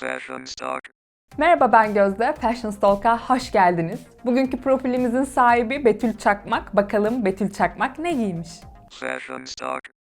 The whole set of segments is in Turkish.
Fashion Stock. Merhaba ben Gözde, Fashion Stalk'a hoş geldiniz. Bugünkü profilimizin sahibi Betül Çakmak. Bakalım Betül Çakmak ne giymiş? Fashion Stock.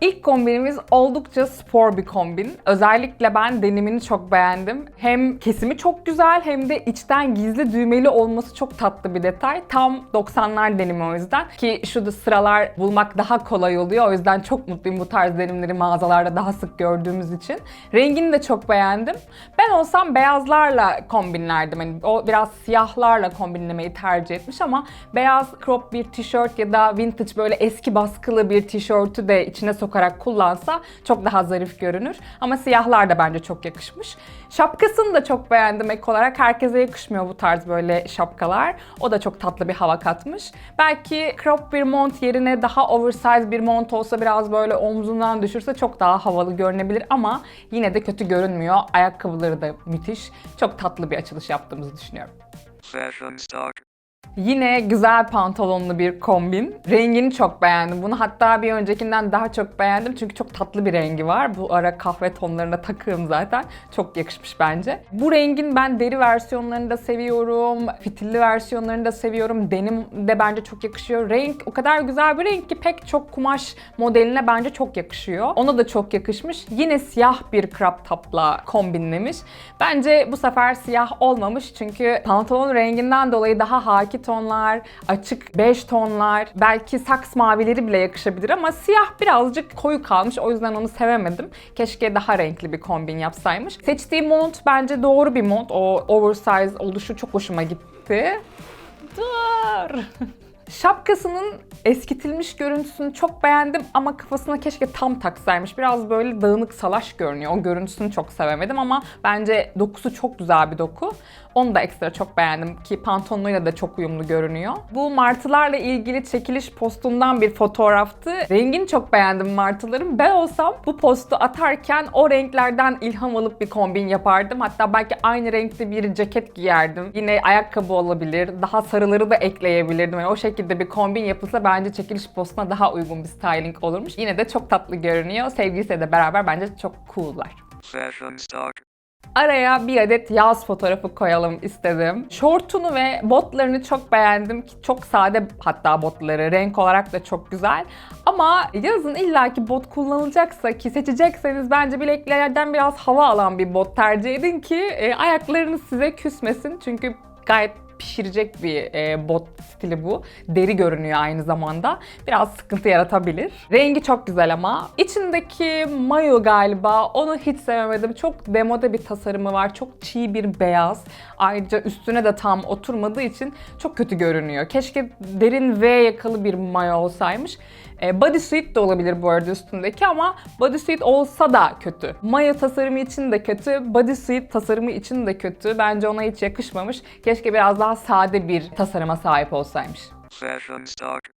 İlk kombinimiz oldukça spor bir kombin. Özellikle ben denimini çok beğendim. Hem kesimi çok güzel hem de içten gizli düğmeli olması çok tatlı bir detay. Tam 90'lar denimi o yüzden. Ki şu sıralar bulmak daha kolay oluyor. O yüzden çok mutluyum bu tarz denimleri mağazalarda daha sık gördüğümüz için. Rengini de çok beğendim. Ben olsam beyazlarla kombinlerdim. Hani o biraz siyahlarla kombinlemeyi tercih etmiş ama beyaz crop bir tişört ya da vintage böyle eski baskılı bir tişörtü de içine sokarak kullansa çok daha zarif görünür. Ama siyahlar da bence çok yakışmış. Şapkasını da çok beğendim ek olarak. Herkese yakışmıyor bu tarz böyle şapkalar. O da çok tatlı bir hava katmış. Belki crop bir mont yerine daha oversize bir mont olsa biraz böyle omzundan düşürse çok daha havalı görünebilir ama yine de kötü görünmüyor. Ayakkabıları da müthiş. Çok tatlı bir açılış yaptığımızı düşünüyorum. Fashion Stock. Yine güzel pantolonlu bir kombin. Rengini çok beğendim. Bunu hatta bir öncekinden daha çok beğendim. Çünkü çok tatlı bir rengi var. Bu ara kahve tonlarına takığım zaten. Çok yakışmış bence. Bu rengin ben deri versiyonlarını da seviyorum. Fitilli versiyonlarını da seviyorum. Denim de bence çok yakışıyor. Renk o kadar güzel bir renk ki pek çok kumaş modeline bence çok yakışıyor. Ona da çok yakışmış. Yine siyah bir crop top'la kombinlemiş. Bence bu sefer siyah olmamış çünkü pantolon renginden dolayı daha haki tonlar, açık bej tonlar, belki saks mavileri bile yakışabilir ama siyah birazcık koyu kalmış. O yüzden onu sevemedim. Keşke daha renkli bir kombin yapsaymış. Seçtiği mont bence doğru bir mont. O oversize oluşu çok hoşuma gitti. Dur. Şapkasının eskitilmiş görüntüsünü çok beğendim ama kafasına keşke tam taksaymış. Biraz böyle dağınık salaş görünüyor. O görüntüsünü çok sevemedim ama bence dokusu çok güzel bir doku. Onu da ekstra çok beğendim ki pantolonuyla da çok uyumlu görünüyor. Bu martılarla ilgili çekiliş postundan bir fotoğraftı. Rengini çok beğendim martıların. Ben olsam bu postu atarken o renklerden ilham alıp bir kombin yapardım. Hatta belki aynı renkte bir ceket giyerdim. Yine ayakkabı olabilir. Daha sarıları da ekleyebilirdim. Yani o şekilde bir kombin yapılsa bence çekiliş postuna daha uygun bir styling olurmuş. Yine de çok tatlı görünüyor. Sevgilisiyle de beraber bence çok cool'lar. Fashion Stock. Araya bir adet yaz fotoğrafı koyalım istedim. Şortunu ve botlarını çok beğendim. ki Çok sade hatta botları. Renk olarak da çok güzel. Ama yazın illaki bot kullanılacaksa ki seçecekseniz bence bileklerden biraz hava alan bir bot tercih edin ki e, ayaklarınız size küsmesin. Çünkü gayet pişirecek bir e, bot stili bu. Deri görünüyor aynı zamanda. Biraz sıkıntı yaratabilir. Rengi çok güzel ama. İçindeki mayo galiba onu hiç sevemedim. Çok demode bir tasarımı var. Çok çiğ bir beyaz. Ayrıca üstüne de tam oturmadığı için çok kötü görünüyor. Keşke derin V yakalı bir mayo olsaymış. E, bodysuit de olabilir bu arada üstündeki ama bodysuit olsa da kötü. Mayo tasarımı için de kötü, bodysuit tasarımı için de kötü. Bence ona hiç yakışmamış. Keşke biraz daha sade bir tasarıma sahip olsaymış. Fashion Stock.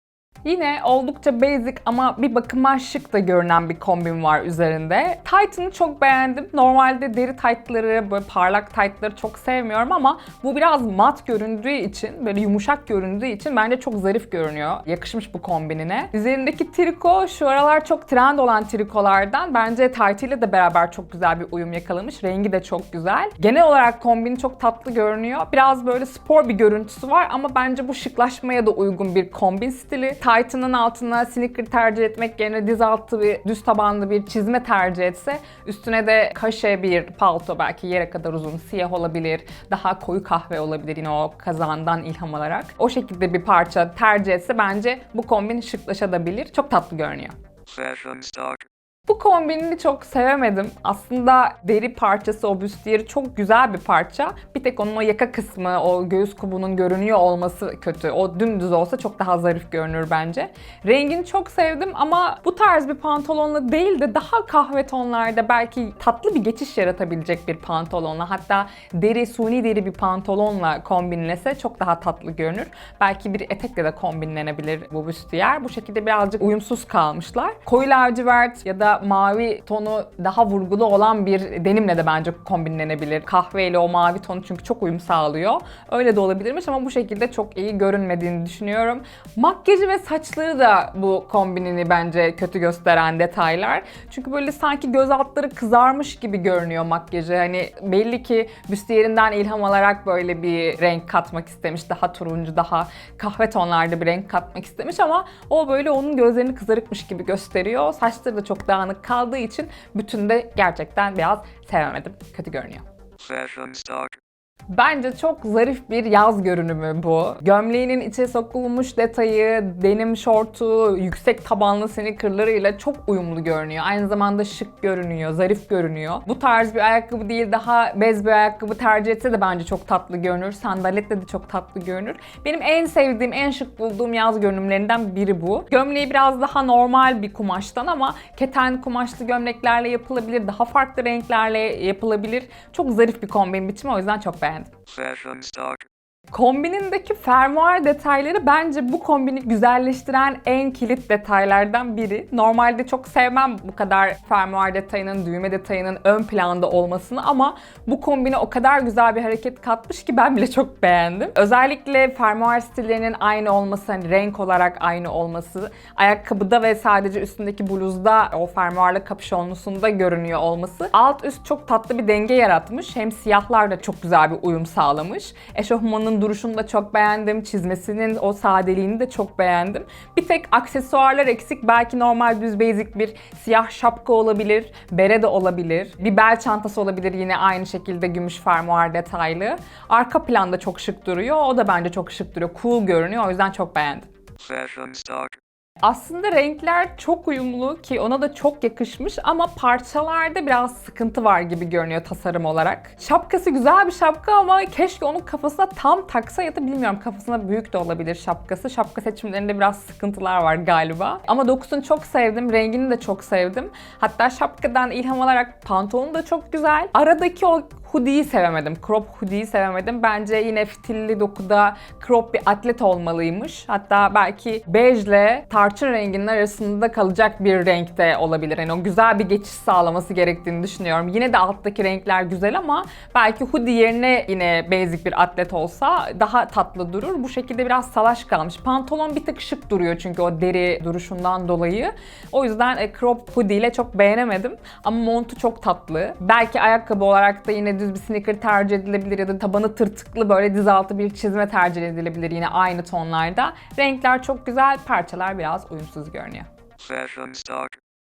Yine oldukça basic ama bir bakıma şık da görünen bir kombin var üzerinde. Tight'ını çok beğendim. Normalde deri tight'ları, böyle parlak tight'ları çok sevmiyorum ama bu biraz mat göründüğü için, böyle yumuşak göründüğü için bence çok zarif görünüyor. Yakışmış bu kombinine. Üzerindeki triko şu aralar çok trend olan trikolardan. Bence tight ile de beraber çok güzel bir uyum yakalamış. Rengi de çok güzel. Genel olarak kombin çok tatlı görünüyor. Biraz böyle spor bir görüntüsü var ama bence bu şıklaşmaya da uygun bir kombin stili. Tight'ının altına sneaker tercih etmek yerine diz altı bir düz tabanlı bir çizme tercih etse üstüne de kaşe bir palto belki yere kadar uzun siyah olabilir. Daha koyu kahve olabilir yine o kazandan ilham alarak. O şekilde bir parça tercih etse bence bu kombin şıklaşabilir. Çok tatlı görünüyor. Fashion Stock. Bu kombinini çok sevemedim. Aslında deri parçası, o büstiyeri çok güzel bir parça. Bir tek onun o yaka kısmı, o göğüs kubunun görünüyor olması kötü. O dümdüz olsa çok daha zarif görünür bence. Rengini çok sevdim ama bu tarz bir pantolonla değil de daha kahve tonlarda belki tatlı bir geçiş yaratabilecek bir pantolonla hatta deri, suni deri bir pantolonla kombinlese çok daha tatlı görünür. Belki bir etekle de kombinlenebilir bu büstiyer. Bu şekilde birazcık uyumsuz kalmışlar. Koyu lacivert ya da mavi tonu daha vurgulu olan bir denimle de bence kombinlenebilir. Kahveyle o mavi tonu çünkü çok uyum sağlıyor. Öyle de olabilirmiş ama bu şekilde çok iyi görünmediğini düşünüyorum. Makyajı ve saçları da bu kombinini bence kötü gösteren detaylar. Çünkü böyle sanki göz altları kızarmış gibi görünüyor makyajı. Hani belli ki büstiyerinden ilham alarak böyle bir renk katmak istemiş. Daha turuncu, daha kahve tonlarda bir renk katmak istemiş ama o böyle onun gözlerini kızarıkmış gibi gösteriyor. Saçları da çok dağınık kaldığı için bütünde gerçekten biraz sevemedim. Kötü görünüyor. Fashion stock. Bence çok zarif bir yaz görünümü bu. Gömleğinin içe sokulmuş detayı, denim şortu, yüksek tabanlı sneakerlarıyla çok uyumlu görünüyor. Aynı zamanda şık görünüyor, zarif görünüyor. Bu tarz bir ayakkabı değil daha bez bir ayakkabı tercih etse de bence çok tatlı görünür. Sandaletle de çok tatlı görünür. Benim en sevdiğim, en şık bulduğum yaz görünümlerinden biri bu. Gömleği biraz daha normal bir kumaştan ama keten kumaşlı gömleklerle yapılabilir, daha farklı renklerle yapılabilir. Çok zarif bir kombin biçimi o yüzden çok beğendim. Fashion stock. Kombinindeki fermuar detayları bence bu kombini güzelleştiren en kilit detaylardan biri. Normalde çok sevmem bu kadar fermuar detayının, düğme detayının ön planda olmasını ama bu kombine o kadar güzel bir hareket katmış ki ben bile çok beğendim. Özellikle fermuar stillerinin aynı olması, hani renk olarak aynı olması, ayakkabıda ve sadece üstündeki bluzda o fermuarla kapüşonlusunda görünüyor olması alt üst çok tatlı bir denge yaratmış. Hem siyahlar da çok güzel bir uyum sağlamış. Eşofmanın duruşunu da çok beğendim. Çizmesinin o sadeliğini de çok beğendim. Bir tek aksesuarlar eksik. Belki normal düz basic bir siyah şapka olabilir. Bere de olabilir. Bir bel çantası olabilir yine aynı şekilde gümüş fermuar detaylı. Arka planda çok şık duruyor. O da bence çok şık duruyor. Cool görünüyor. O yüzden çok beğendim. Fashion stock. Aslında renkler çok uyumlu ki ona da çok yakışmış ama parçalarda biraz sıkıntı var gibi görünüyor tasarım olarak. Şapkası güzel bir şapka ama keşke onun kafasına tam taksa ya da bilmiyorum kafasına büyük de olabilir şapkası. Şapka seçimlerinde biraz sıkıntılar var galiba. Ama dokusunu çok sevdim, rengini de çok sevdim. Hatta şapkadan ilham alarak pantolonu da çok güzel. Aradaki o hoodie'yi sevemedim. Crop hoodie'yi sevemedim. Bence yine fitilli dokuda crop bir atlet olmalıymış. Hatta belki bejle tarçın renginin arasında kalacak bir renkte olabilir. Yani o güzel bir geçiş sağlaması gerektiğini düşünüyorum. Yine de alttaki renkler güzel ama belki hoodie yerine yine basic bir atlet olsa daha tatlı durur. Bu şekilde biraz salaş kalmış. Pantolon bir tık şık duruyor çünkü o deri duruşundan dolayı. O yüzden e, crop hoodie ile çok beğenemedim. Ama montu çok tatlı. Belki ayakkabı olarak da yine düz bir sneaker tercih edilebilir ya da tabanı tırtıklı böyle diz altı bir çizme tercih edilebilir yine aynı tonlarda. Renkler çok güzel, parçalar biraz uyumsuz görünüyor.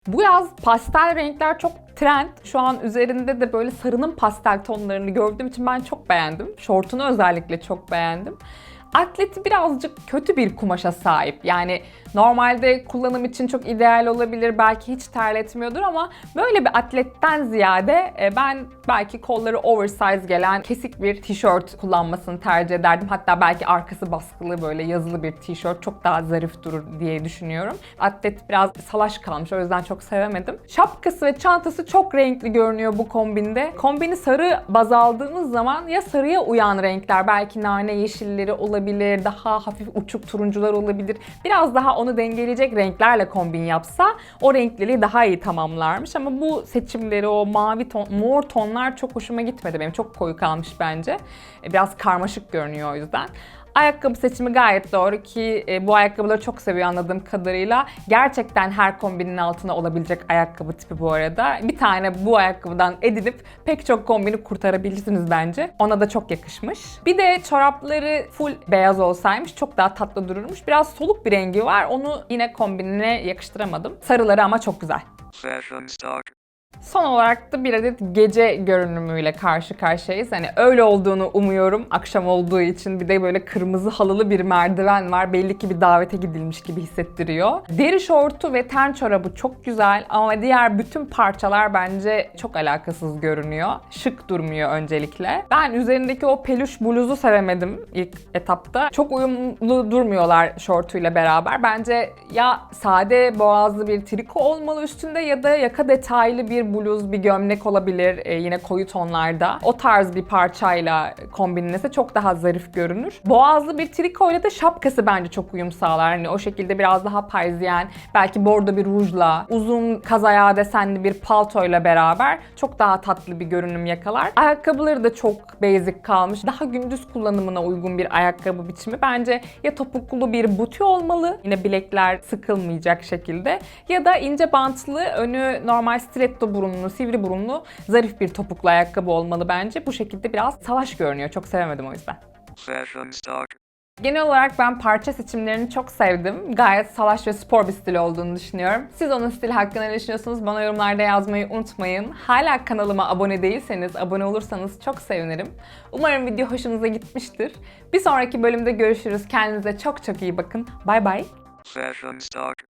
Bu yaz pastel renkler çok trend. Şu an üzerinde de böyle sarının pastel tonlarını gördüğüm için ben çok beğendim. Şortunu özellikle çok beğendim. Atleti birazcık kötü bir kumaşa sahip. Yani normalde kullanım için çok ideal olabilir. Belki hiç terletmiyordur ama böyle bir atletten ziyade e, ben belki kolları oversize gelen kesik bir tişört kullanmasını tercih ederdim. Hatta belki arkası baskılı böyle yazılı bir tişört çok daha zarif durur diye düşünüyorum. Atlet biraz salaş kalmış o yüzden çok sevemedim. Şapkası ve çantası çok renkli görünüyor bu kombinde. Kombini sarı baz aldığımız zaman ya sarıya uyan renkler belki nane yeşilleri olabilir, daha hafif uçuk turuncular olabilir. Biraz daha onu dengeleyecek renklerle kombin yapsa o renkliliği daha iyi tamamlarmış ama bu seçimleri o mavi ton, mor tonlar çok hoşuma gitmedi benim. Çok koyu kalmış bence. E, Biraz karmaşık görünüyor o yüzden. Ayakkabı seçimi gayet doğru ki e, bu ayakkabıları çok seviyor anladığım kadarıyla. Gerçekten her kombinin altına olabilecek ayakkabı tipi bu arada. Bir tane bu ayakkabıdan edinip pek çok kombini kurtarabilirsiniz bence. Ona da çok yakışmış. Bir de çorapları full beyaz olsaymış çok daha tatlı dururmuş. Biraz soluk bir rengi var. Onu yine kombinine yakıştıramadım. Sarıları ama çok güzel. Fashion stock. Son olarak da bir adet gece görünümüyle karşı karşıyayız. Hani öyle olduğunu umuyorum. Akşam olduğu için bir de böyle kırmızı halılı bir merdiven var. Belli ki bir davete gidilmiş gibi hissettiriyor. Deri şortu ve ten çorabı çok güzel ama diğer bütün parçalar bence çok alakasız görünüyor. Şık durmuyor öncelikle. Ben üzerindeki o peluş bluzu sevemedim ilk etapta. Çok uyumlu durmuyorlar şortuyla beraber. Bence ya sade boğazlı bir triko olmalı üstünde ya da yaka detaylı bir bir bluz, bir gömlek olabilir e, yine koyu tonlarda. O tarz bir parçayla kombinlese çok daha zarif görünür. Boğazlı bir trikoyla da şapkası bence çok uyum sağlar. Hani o şekilde biraz daha parisyen, belki bordo bir rujla, uzun kaz ayağı desenli bir paltoyla beraber çok daha tatlı bir görünüm yakalar. Ayakkabıları da çok basic kalmış. Daha gündüz kullanımına uygun bir ayakkabı biçimi. Bence ya topuklu bir buti olmalı, yine bilekler sıkılmayacak şekilde ya da ince bantlı, önü normal stiletto burunlu, sivri burunlu, zarif bir topuklu ayakkabı olmalı bence. Bu şekilde biraz salaş görünüyor. Çok sevemedim o yüzden. Fashion stock. Genel olarak ben parça seçimlerini çok sevdim. Gayet salaş ve spor bir stil olduğunu düşünüyorum. Siz onun stili hakkında ne düşünüyorsunuz? Bana yorumlarda yazmayı unutmayın. Hala kanalıma abone değilseniz abone olursanız çok sevinirim. Umarım video hoşunuza gitmiştir. Bir sonraki bölümde görüşürüz. Kendinize çok çok iyi bakın. Bay bay. Fashion stock.